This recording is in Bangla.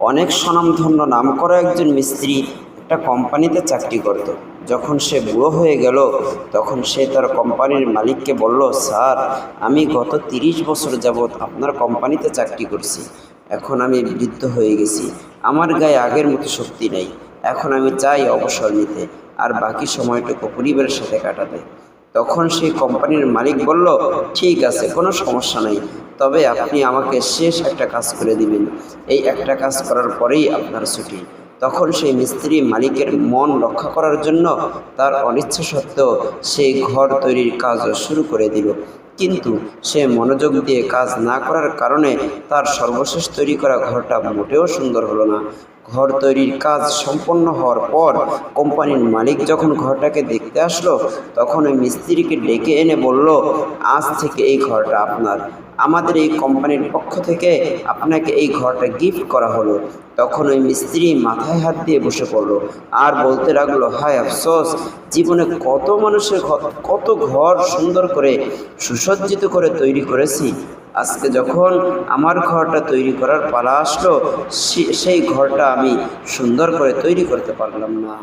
অনেক স্বনামধন্য নামকরা একজন মিস্ত্রি একটা কোম্পানিতে চাকরি করত। যখন সে বুড়ো হয়ে গেল, তখন সে তার কোম্পানির মালিককে বলল, স্যার, আমি গত তিরিশ বছর যাবৎ আপনার কোম্পানিতে চাকরি করছি। এখন আমি বৃদ্ধ হয়ে গেছি। আমার গায়ে আগের মতো শক্তি নেই। এখন আমি চাই অবসর নিতে। আর বাকি সময়টুকু পরিবারের সাথে কাটাতে। তখন সেই কোম্পানির মালিক বলল, ঠিক আছে, কোনো সমস্যা নেই। তবে আপনি আমাকে শেষ একটা কাজ করে দিবেন। এই একটা কাজ করার পরেই আপনার ছুটি। তখন সেই মিস্ত্রি মালিকের মন রক্ষা করার জন্য তার অনিচ্ছা সত্ত্বেও সেই ঘর তৈরির কাজও শুরু করে দিল। কিন্তু সে মনোযোগ দিয়ে কাজ না করার কারণে তার সর্বশেষ তৈরি করা ঘরটা মোটেও সুন্দর হলো না। ঘর তৈরির কাজ সম্পন্ন হওয়ার পর কোম্পানির মালিক যখন ঘরটাকে দেখতে আসলো, তখন ওই মিস্ত্রিকে ডেকে এনে বলল, আজ থেকে এই ঘরটা আপনার। আমাদের এই কোম্পানির পক্ষ থেকে আপনাকে এই ঘরটা গিফট করা হলো। তখন ওই মিস্ত্রি মাথায় হাত দিয়ে বসে পড়ল আর বলতে লাগল, হায় আফসোস, জীবনে কত মানুষের কত ঘর সুন্দর করে সুসজ্জিত করে তৈরি করেছি। আজকে যখন আমার ঘরটা তৈরি করার পালা আসলো সেই ঘরটা আমি সুন্দর করে তৈরি করতে পারলাম না।